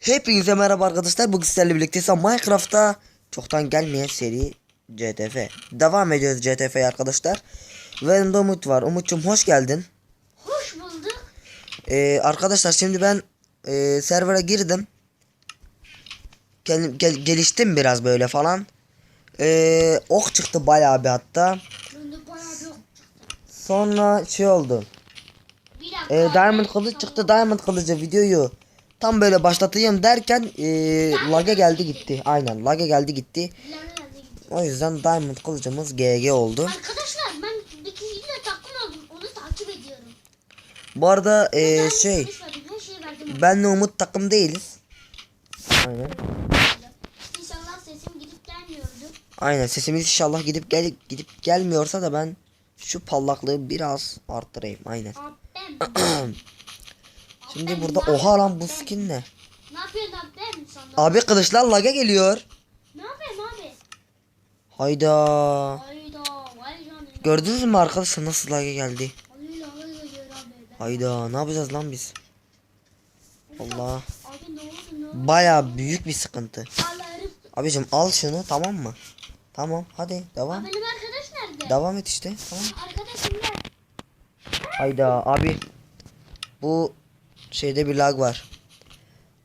Hepinize merhaba arkadaşlar. Bugün sizlerle birlikte Minecraft'ta çoktan gelmeyen seri CTF. Devam ediyoruz CTF'ye arkadaşlar. Ve yanımda Umut var. Umut'cum hoş geldin. Hoş bulduk. Ee, arkadaşlar şimdi ben e, server'a girdim. Gel, gel- geliştim biraz böyle falan. Ee, ok çıktı bayağı bir hatta. Sonra şey oldu. Ee, Diamond kılıç çıktı. Diamond kılıcı videoyu tam böyle başlatayım derken e, lag'a geldi gitti. Aynen lag'a geldi gitti. O yüzden Diamond kılıcımız GG oldu. Arkadaşlar ben bikiniyle takım oldum. Onu takip ediyorum. Bu arada e, Ben şey benle Umut takım değiliz. Aynen. İnşallah sesim gidip gelmiyordu. Aynen sesimiz inşallah gidip gel gidip gelmiyorsa da ben şu parlaklığı biraz arttırayım. Aynen. Şimdi burada oha lan bu skin ne? Ne yapıyorsun abim sana? Abi kılıçlar lag'a geliyor. Ne yapayım abi? Hayda. Hayda. Vay canına. Gördünüz mü arkadaşlar nasıl lag'a geldi? Hayda hayda geliyor abi. Ben- Hayda ne yapacağız lan biz? Allah. Abi ne oldu ne oldu? Baya büyük bir sıkıntı. Allah'ım. Abicim al şunu tamam mı? Tamam hadi devam. Benim arkadaş nerede? Devam et işte. Tamam. Arkadaşım nerede? Hayda abi. Bu şeyde bir lag var.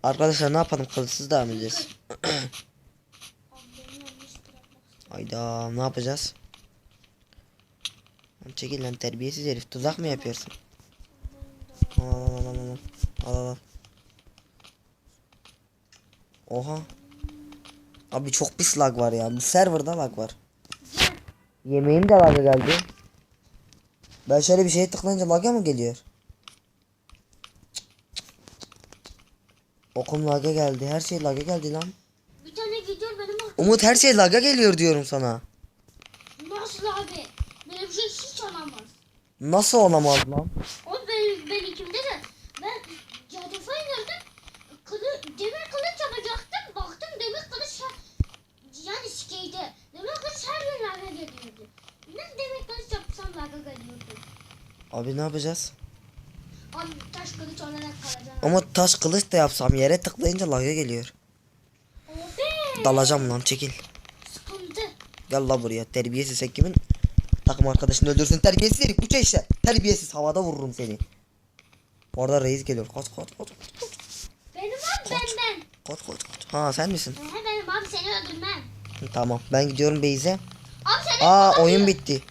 Arkadaşlar ne yapalım kılıçsız devam edeceğiz. Hayda ne yapacağız? Çekil lan terbiyesiz herif tuzak mı yapıyorsun? Al al al al al al al. Oha. Abi çok pis lag var ya. Bu serverda lag var. Yemeğim de lag'a geldi. Ben şöyle bir şeye tıklayınca lag'a mı geliyor? Okum lag'a geldi. Her şey lag'a geldi lan. Bir tane gidiyor benim arkadaşım. Umut her şey lag'a geliyor diyorum sana. Nasıl abi? Bir şey hiç olamaz. Nasıl olamaz lan? O ben, ben ikimde de ben cadıfa inirdim. Kılı, demir kılıç yapacaktım. Baktım demir kılıç yani sikeyde. Demir kılıç her gün laga geliyordu. Ne demir kılıç yapsam laga geliyordu. Abi ne yapacağız? Taş kılıç olarak kalacağım. Umut taş kılıç da yapsam yere tıklayınca lag'a geliyor. Abi Dalacağım lan çekil. sıkıntı. Gel la buraya terbiyesiz sen kimin takım arkadaşını öldürsün terbiyesiz herif bu işte terbiyesiz havada vururum seni. Orada reis geliyor kaç kaç kaç kaç Benim abi ben ben. kaç kaç kaç. Ha sen misin? He benim abi seni öldürmem. Tamam ben gidiyorum Beyze. Abi Aa oyun bitti.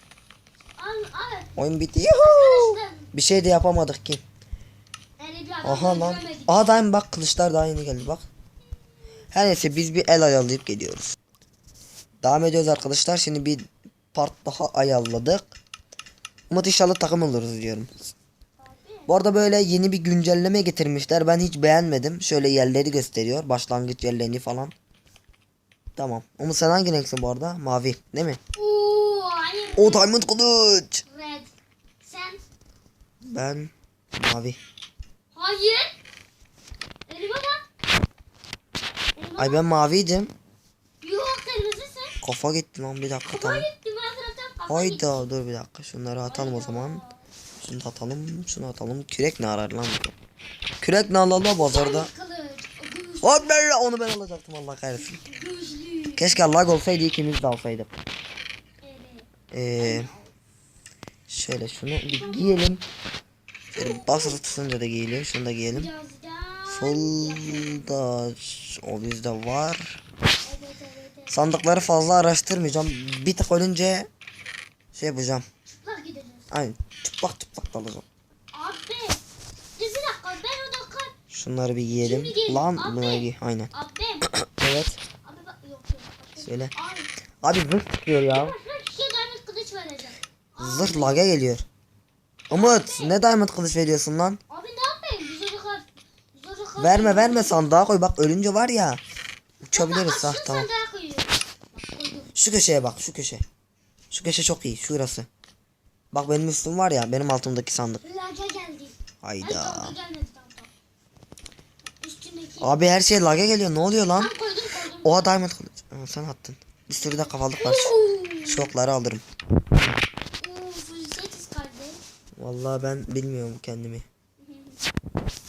Abi, abi. Oyun bitti. Yuhuu. Bir şey de yapamadık ki. Aha lan. Aa daim bak kılıçlar daha yeni geldi bak. Her neyse biz bir el ayarlayıp geliyoruz. Devam ediyoruz arkadaşlar. Şimdi bir part daha ayarladık. Umut inşallah takım oluruz diyorum. Bu arada böyle yeni bir güncelleme getirmişler. Ben hiç beğenmedim. Şöyle yerleri gösteriyor. Başlangıç yerlerini falan. Tamam. Umut sen hangi renksin bu arada? Mavi. Değil mi? Oo, hayır. O diamond kılıç. Red. Sen? Ben mavi. Hayır. Elime bak. Elime Ay ben maviydim. Yok kırmızısın. Kafa gitti lan bir dakika Kafa tamam. gitti ben taraftan kafa gitti. Hayda dur bir dakika şunları atalım o zaman. Şunu da atalım şunu atalım. Kürek ne arar lan bu? Kürek ne alalım pazarda? Kılıç. Hop ben onu ben alacaktım Allah kahretsin. gözlü. Keşke lag olsaydı ikimiz de alsaydık. Evet. Ee, şöyle şunu bir giyelim. Basılı tutunca da giyiliyor. Şunu da giyelim. Full da o bizde var. Sandıkları fazla araştırmayacağım. Bir tık ölünce şey yapacağım. Aynen çıplak çıplak dalacağım. Şunları bir giyelim. Lan bunları giy. Aynen. Evet. Abi bak yok yok. Söyle. Abi. Zırh çıkıyor ya. Vereceğim. Zırh laga geliyor. Umut ne diamond kılıç veriyorsun lan? Abi ne yapayım? Kar. Kar. Verme verme sandığa koy bak ölünce var ya. Uçabiliriz ha Aşkın tamam. Şu köşeye bak şu köşe. Şu köşe çok iyi şurası. Bak benim üstüm var ya benim altımdaki sandık. Hayda. Abi her şey laga geliyor ne oluyor lan? Oha diamond kılıç. Ha, sen attın. Bir sürü de kafalık var. Şokları alırım. Oo, full setiz kardeş. Vallahi ben bilmiyorum kendimi.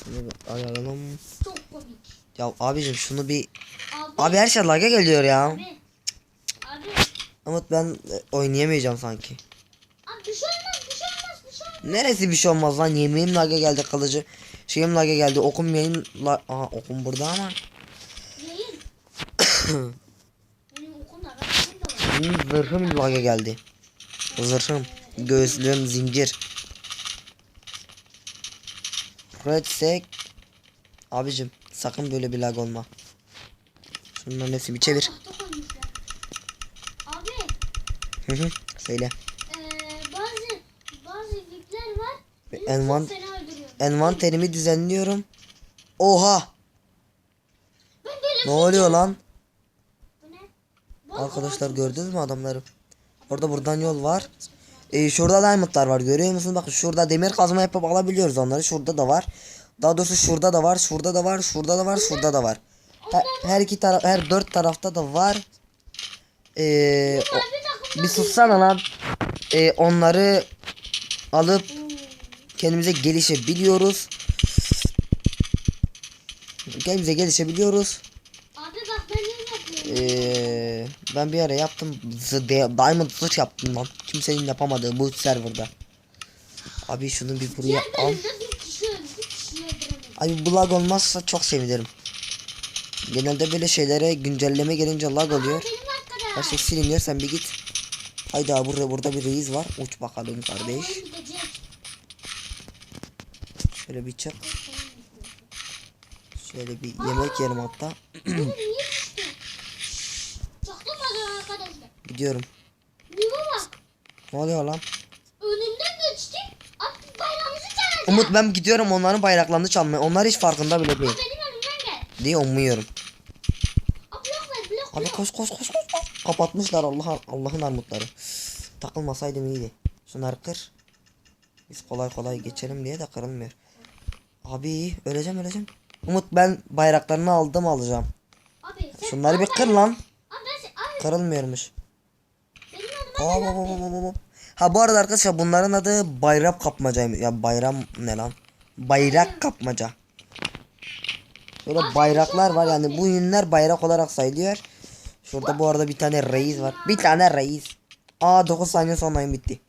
Şunu bir ayarlayalım. Çok komik. Ya abicim şunu bir... Abi. Abi her şey lag'a geliyor ya. Abi. Abi. Umut ben e, oynayamayacağım sanki. Abi bir şey olmaz bir şey olmaz bir şey olmaz. Neresi bir şey olmaz lan yemeğim lag'a geldi kılıcı. Şeyim lag'a geldi okum benim la... Aha okum burada ama. Yayın. Benim okum. Benim zırhım lag'a geldi. Zırhım. Göğüslüğüm zincir. Red sek. Abicim sakın böyle bir lag olma. Şunların hepsini bir çevir. Abi. Hı hı. Söyle. Eee bazı bazı VIP'ler var. Envan-. Envanterimi düzenliyorum. Oha! Ne oluyor lan? Bu ne? Bu Arkadaşlar gördünüz mü adamları? Orada buradan yol var. Ee, şurada diamondlar var görüyor musunuz? Bakın şurada demir kazma yapıp alabiliyoruz onları. Şurada da var. Daha doğrusu şurada da var, şurada da var, şurada da var, şurada da var. Her, her iki taraf, her dört tarafta da var. Ee, o- bir sussana lan. Ee, onları alıp kendimize gelişebiliyoruz. Kendimize gelişebiliyoruz. Ee, ben bir ara yaptım. Z- Diamond zırh yaptım lan. Kimsenin yapamadığı bu serverda. Abi şunu bir buraya al. Abi bu lag olmazsa çok sevinirim. Genelde böyle şeylere güncelleme gelince lag oluyor. Her şey siliniyor sen bir git. Haydi abi burada, burada bir reis var. Uç bakalım kardeş. Şöyle bir çık. Şöyle bir yemek yerim hatta. Oğlum niye düştü? Çaktım bana arkadaşlar. Gidiyorum. Niye bak? Ne oluyor lan? Önümden geçti. Abi bayrağımızı çalacak. Umut ben gidiyorum onların bayraklarını çalmaya. Onlar hiç farkında bile değil. Benim önümden gel. Diye umuyorum. Abi blok ver blok Abi blok. koş koş koş koş. Kapatmışlar Allah Allah'ın armutları. Takılmasaydım iyiydi. Şunları kır. Biz kolay kolay geçelim diye de kırılmıyor. Abi öleceğim öleceğim. Umut ben bayraklarını aldım alacağım. Abi. Şunları bir kır lan. Abi. Abi Kırılmıyormuş. Abi. hop, hop, hop. Ha bu arada arkadaşlar bunların adı bayrak kapmacaymış. Ya bayram ne lan? Bayrak kapmaca. Böyle bayraklar var yani bu ünler bayrak olarak sayılıyor. Şurada bu arada bir tane reis var. Bir tane reis. Aa 9 saniye sonra oyun bitti.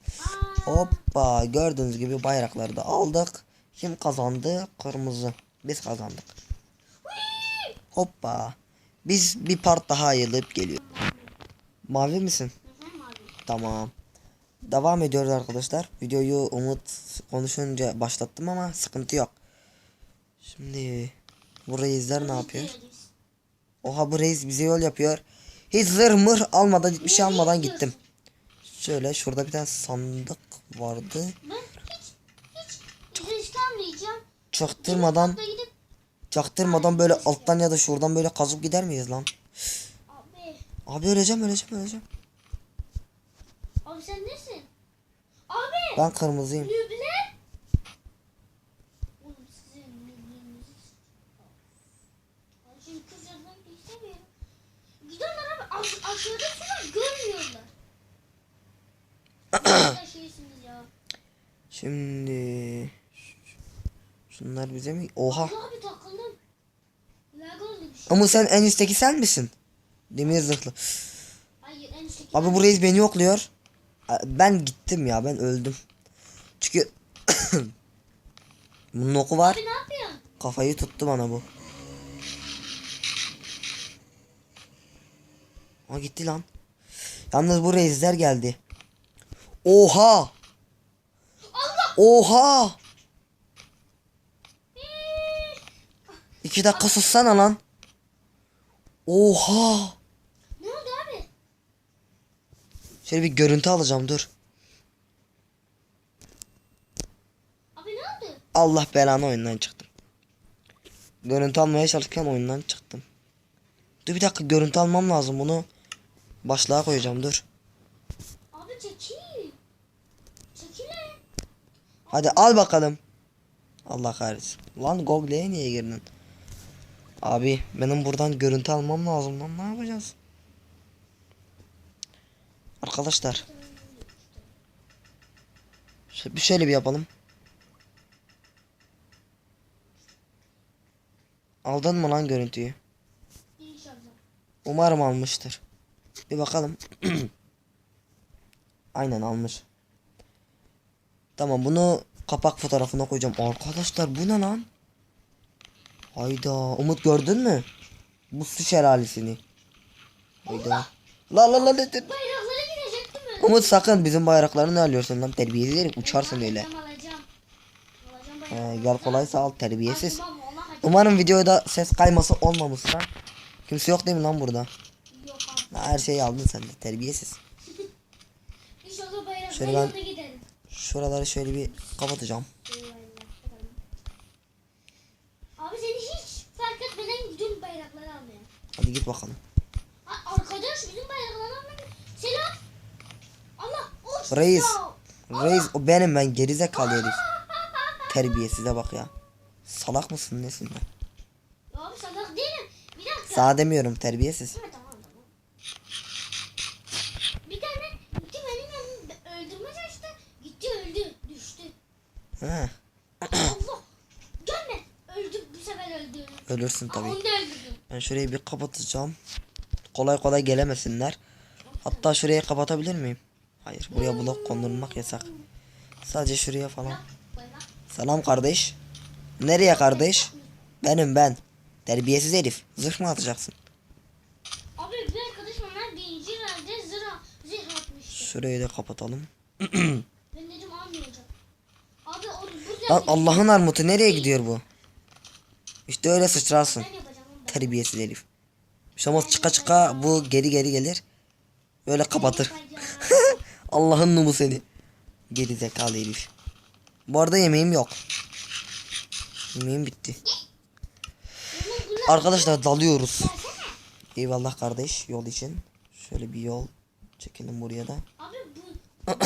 Aa, Hoppa gördüğünüz gibi bayrakları da aldık. Kim kazandı? Kırmızı. Biz kazandık. Hoppa. Biz bir part daha ayılıp geliyor. Mavi misin? Tamam. Devam ediyoruz arkadaşlar. Videoyu Umut konuşunca başlattım ama sıkıntı yok. Şimdi bu reisler ne yapıyor? Oha bu reis bize yol yapıyor. Hiç zırh mır almadan hiçbir şey almadan gittim. Şöyle şurada bir tane sandık vardı. Çaktırmadan çaktırmadan böyle alttan ya da şuradan böyle kazıp gider miyiz lan? abi. Abi öleceğim öleceğim öleceğim. Sen nesin? Abi. Ben kırmızıyım. Nübler. Oğlum sizin nüblerinizi. Ay şimdi kız da istemiyorum. Gidiyorlar abi aş aşağıda şunu görmüyorlar. Ne şeysiniz ya. Şimdi şunlar bize mi? Oha. Abi takıldım. Şey. Ama sen en üstteki sen misin? Demir zırhlı. Hayır en üstteki. Abi bu reis beni yokluyor. Ben gittim ya ben öldüm. Çünkü bunun oku var. Abi ne yapıyorsun? Kafayı tuttu bana bu. Ha gitti lan. Yalnız bu reisler geldi. Oha! Allah. Oha! İki dakika sussana lan. Oha! Ne oldu abi? Şöyle bir görüntü alacağım dur. Abi ne oldu? Allah belanı oyundan çıktım. Görüntü almaya çalışırken oyundan çıktım. Dur bir dakika görüntü almam lazım bunu. Başlığa koyacağım dur. Abi çekil. Çekil. Hadi al bakalım. Allah kahretsin. Lan Google'ye niye girdin? Abi benim buradan görüntü almam lazım lan ne yapacağız? Arkadaşlar. Bir şöyle bir yapalım. Aldın mı lan görüntüyü? Umarım almıştır. Bir bakalım. Aynen almış. Tamam bunu kapak fotoğrafına koyacağım. Arkadaşlar bu ne lan? Hayda. Umut gördün mü? Bu su şelalesini. Hayda. La la la la. Mi? Umut sakın bizim bayrakları ne alıyorsun lan terbiyesiz herif uçarsın öyle. Bayrakları. gel kolaysa al terbiyesiz. Umarım videoda ses kayması olmamışsa. Kimse yok değil mi lan burada? Her şeyi aldın sen de terbiyesiz. Şöyle ben-. Şuraları şöyle bir kapatacağım. Abi seni hiç fark etmeden gidiyorum bayrakları almaya. Hadi git bakalım. A- Arkadaş bizim bayrakları almaya. Selam. Allah. Uç. Reis. Reis o benim ben gerizekalı herif. Terbiyesize bak ya. Salak mısın nesin lan? Abi salak değilim. Bir dakika. Sana demiyorum terbiyesiz. Ha, tamam tamam. Bir tane gitti benim yanımda öldürme çalıştı. Gitti öldü. Düştü. He, Allah. Gelme. Öldü. Bu sefer öldü. ölürsün Aa, tabii. Onu da öldürdüm. Ben şurayı bir kapatacağım. Kolay kolay gelemesinler. Hatta şurayı kapatabilir miyim? Hayır buraya blok kondurmak yasak. Sadece şuraya falan. Selam kardeş. Nereye kardeş? Benim ben. Terbiyesiz herif. Zırh mı atacaksın? Abi bir arkadaş bana birinci yerde zırh, zırh atmıştı. Şurayı da kapatalım. Ben dedim almayacağım. Abi o burada Lan Allah'ın armutu nereye gidiyor bu? İşte öyle sıçrarsın. ben. Terbiyesiz herif. Şamos çıka çıka bu geri geri gelir. Böyle kapatır. Allah'ın numu seni. Geri zekalı herif. Bu arada yemeğim yok. Yemeğim bitti. Arkadaşlar dalıyoruz. Eyvallah kardeş yol için. Şöyle bir yol çekelim buraya da.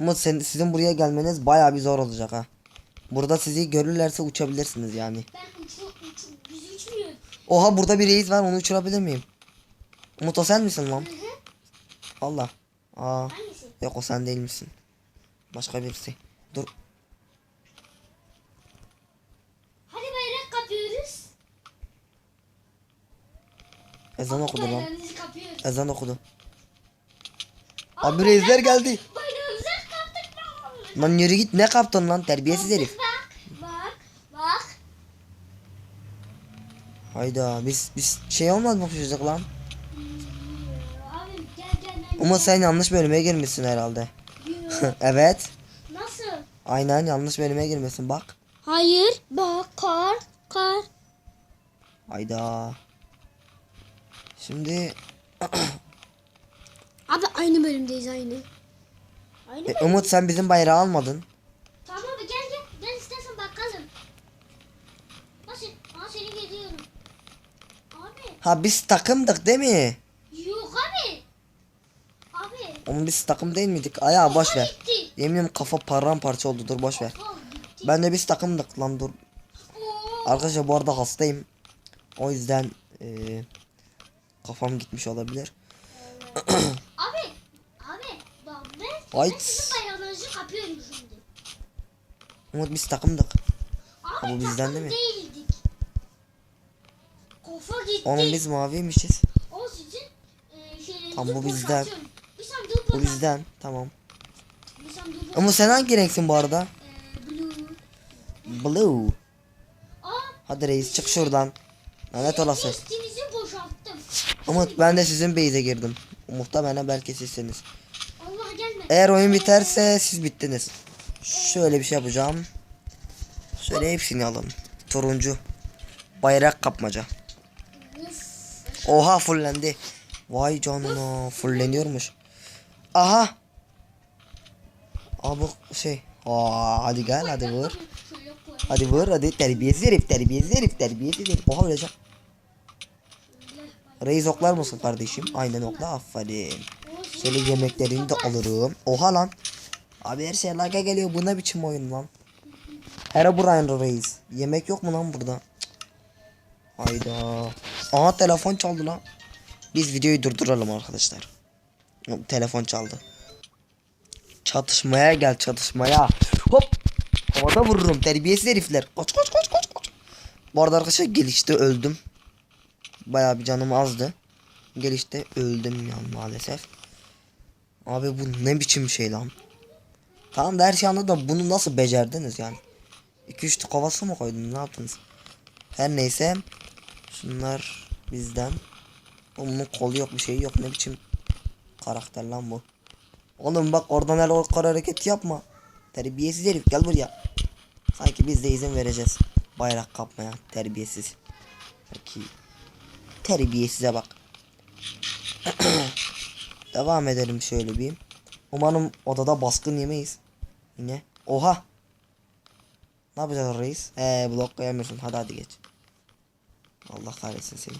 Ama sen, sizin buraya gelmeniz bayağı bir zor olacak ha. Burada sizi görürlerse uçabilirsiniz yani. Ben uçu uçu biz uçmuyoruz. Oha burada bir reis var onu uçurabilir miyim? Umut o sen misin lan? Allah. Aa. Hangisi? Yok o sen değil misin? Başka birisi. Dur. Hadi bayrak kapıyoruz. Ezan okudu lan. Kapıyoruz. Ezan okudu. Abi reisler geldi. Bayrağımızı kaptık lan. Lan yürü git ne kaptın lan terbiyesiz herif. Bak bak bak. Hayda biz biz şey olmaz mı çocuk lan? Abi gel gel ben. Umut sen yanlış bölüme girmişsin herhalde. Evet. Nasıl? Aynen yanlış bölüme girmişsin bak. Hayır. Bak kar kar. Hayda. Şimdi Abi aynı bölümdeyiz aynı. Aynı e, Umut sen bizim bayrağı almadın. Tamam abi gel gel. Gel istersen bakalım. Nasıl? Aa seni geziyorum. Abi. Ha biz takımdık değil mi? Oğlum biz takım değil miydik? Aya boş ver. Yeminim kafa paramparça oldu dur boş ver. Ben de biz takımdık lan dur. Arkadaşlar bu arada hastayım. O yüzden eee, kafam gitmiş olabilir. Abi. Abi. Bak ben, Ay. ben sizin kapıyorum şimdi. Umut biz takımdık. Abi bu bizden değil mi? değildik. Kafa gitti. Onun biz maviymişiz. O sizin e, şeylerinizi Tamam, bu bizden. Bir sandığı Bu bizden. Tamam. Ama sen hangi renksin bu arada? E, blue. Hadi reis çık şuradan. Lanet olası. Umut ben de sizin base'e girdim. Muhtemelen belki sizsiniz. Eğer oyun biterse siz bittiniz. Şöyle bir şey yapacağım. Şöyle hepsini alın. Turuncu. Bayrak kapmaca. Oha fullendi. Vay canına fulleniyormuş. Aha. Aa bu şey. Aa hadi gel hadi vur. Hadi vur hadi terbiyesiz herif terbiyesiz herif terbiyesiz herif. Oha öleceğim. Reis oklar mısın kardeşim? Aynen okla aferin. Şöyle yemeklerini de alırım. Oha lan. Abi her şey lag'a geliyor. Bu ne biçim oyun lan? Herobrine reis. Yemek yok mu lan burada? Hayda. Aha telefon çaldı lan. Biz videoyu durduralım arkadaşlar. Telefon çaldı. Çatışmaya gel çatışmaya. Hop. Havada vururum terbiyesiz herifler. Kaç kaç kaç kaç. Bu arada arkadaşlar gelişte öldüm. Bayağı bir canım azdı. Gelişte öldüm yani maalesef. Abi bu ne biçim şey lan? Tamam da her şey anladım bunu nasıl becerdiniz yani? 2-3 kovası mı koydunuz ne yaptınız? Her neyse. Şunlar bizden. Bunun kolu yok bir şey yok ne biçim karakter lan bu. Oğlum bak oradan her kar hareket yapma. Terbiyesiz herif gel buraya. Sanki biz de izin vereceğiz. Bayrak kapmaya terbiyesiz. Peki. Terbiyesize bak. Devam edelim şöyle bir. Umarım odada baskın yemeyiz. Yine. Oha. Ne yapacağız reis? Eee blok koyamıyorsun. Hadi hadi geç. Allah kahretsin seni.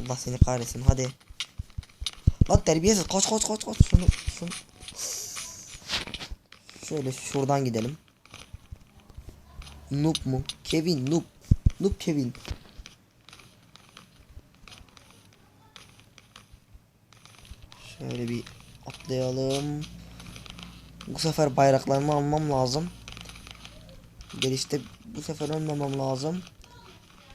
Allah seni kahretsin hadi. Lan terbiyesiz koş koş koş koş. Şunu, şunu. Şöyle şuradan gidelim. Noob mu? Kevin noob. Noob Kevin. Şöyle bir atlayalım. Bu sefer bayraklarımı almam lazım. Gelişte bu sefer ölmemem lazım.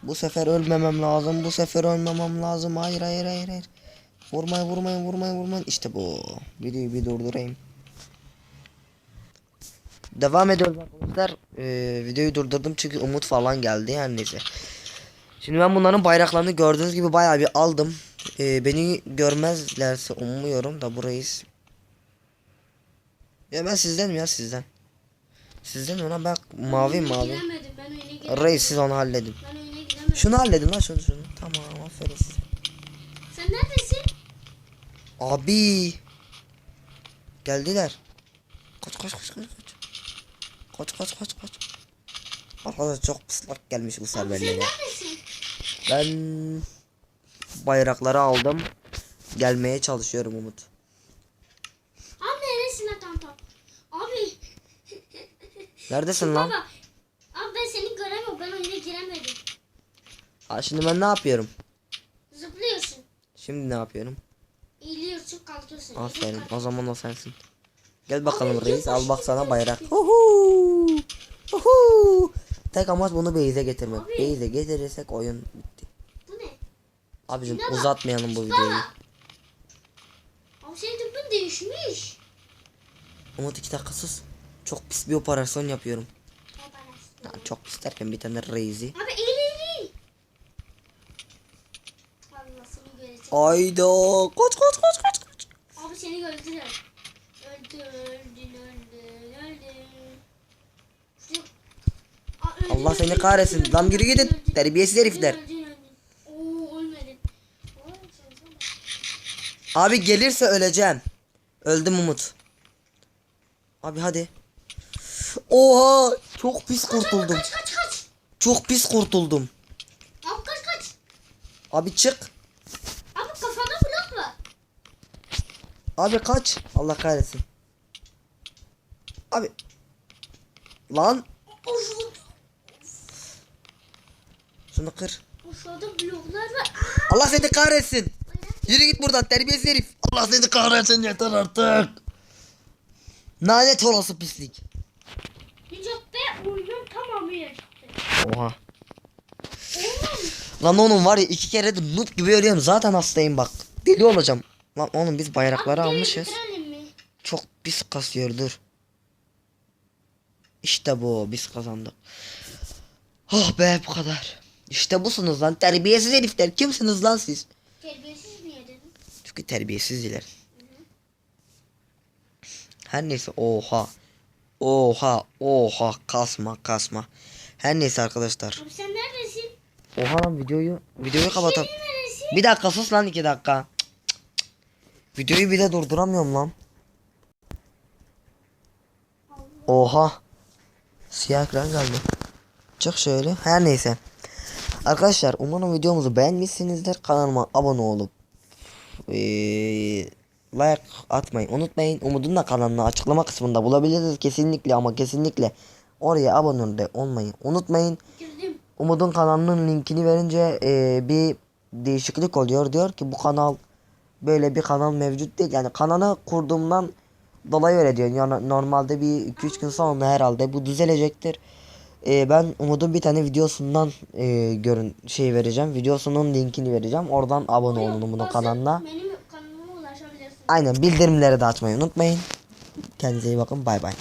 Bu sefer ölmemem lazım. Bu sefer ölmemem lazım. Hayır hayır hayır hayır. Vurmayın vurmayın vurmayın vurmayın. İşte bu. Videoyu bir durdurayım. Devam ediyoruz arkadaşlar. Ee, videoyu durdurdum çünkü umut falan geldi yani neyse. Şimdi ben bunların bayraklarını gördüğünüz gibi bayağı bir aldım. Ee, beni görmezlerse umuyorum da burayı ya ben sizden ya sizden. Sizden ona ben mavi mavi. Reis siz onu halledin. Şunu halledin lan şunu şunu. Tamam aferin size. Sen neredesin? Abi. Geldiler. Kaç kaç kaç kaç kaç. Kaç kaç kaç kaç. Arkadaşlar çok pıslak gelmiş bu serverlere. Ben bayrakları aldım. Gelmeye çalışıyorum Umut. Abi neresine tam? Abi. Neredesin lan? Baba. Abi ben seni göremiyorum. Ben oyuna giremedim. Aa, şimdi ben ne yapıyorum? Zıplıyorsun. Şimdi ne yapıyorum? Aferin. O zaman o sensin. Gel bakalım Abi, reis. Al bak sana bayrak. Huhu. Huhu. Tek amaç bunu Beyze getirmek. Beyze getirirsek oyun bitti. Bu ne? Abicim Şuna bak. uzatmayalım bu videoyu. Abi senin tıbbın değişmiş. Umut iki dakika sus. Çok pis bir operasyon yapıyorum. Ya, çok pis derken bir tane reisi. Abi eğil eğil. Ayda koç koç koç. Abi seni gördüler. Öldün öldün öldün öldün. Şu- Aa, öldün, Allah seni öldün, kahretsin. öldün, Lan yürü öldün, gidin. öldün. Terbiyesiz herifler. Öldün, öldün, öldün. Oo ölmedin. Oy, sen sana- Abi gelirse öleceğim. Öldüm Umut. Abi hadi. Oha çok pis kurtuldum. Kaç kaç kaç. Çok pis kurtuldum. Abi kaç kaç. Abi çık. Abi kafada blok var. Abi kaç. Allah kahretsin. Abi. Lan. Şunu kır. Aşağıda bloklar var. Allah seni kahretsin. Yürü git buradan terbiyesiz herif. Allah seni kahretsin yeter artık. Lanet olası pislik. Oyunun. Oha. Lan oğlum var ya iki kere de noob gibi ölüyorum. Zaten hastayım bak. Deli olacağım. Lan oğlum biz bayrakları abi, almışız. Çok pis kasıyor dur. İşte bu biz kazandık. Oh be bu kadar. İşte busunuz lan terbiyesiz herifler. Kimsiniz lan siz? Terbiyesiz mi? Çünkü terbiyesizdiler. Her neyse oha. Oha oha kasma kasma. Her neyse arkadaşlar. Abi sen neredesin? Oha lan videoyu videoyu kapatalım. Senin neresi? Bir dakika sus lan iki dakika. Videoyu bir de durduramıyorum lan. Oha. Siyah ekran geldi. Çık şöyle. Her neyse. Arkadaşlar umarım videomuzu beğenmişsinizdir. Kanalıma abone olup eee, like atmayı unutmayın. Umut'un da kanalını açıklama kısmında bulabilirsiniz. Kesinlikle ama kesinlikle oraya abone de olmayı unutmayın. Umut'un kanalının linkini verince eee, bir değişiklik oluyor. Diyor ki bu kanal böyle bir kanal mevcut değil. Yani kanalı kurduğumdan dolayı öyle diyor. Yani normalde bir 2-3 gün sonra herhalde bu düzelecektir. e, ben Umut'un bir tane videosundan e, görün şey vereceğim. Videosunun linkini vereceğim. Oradan abone olun Umut'un kanalına. Benim kanalıma ulaşabilirsiniz. Aynen bildirimleri de açmayı unutmayın. Kendinize iyi bakın. Bay bay.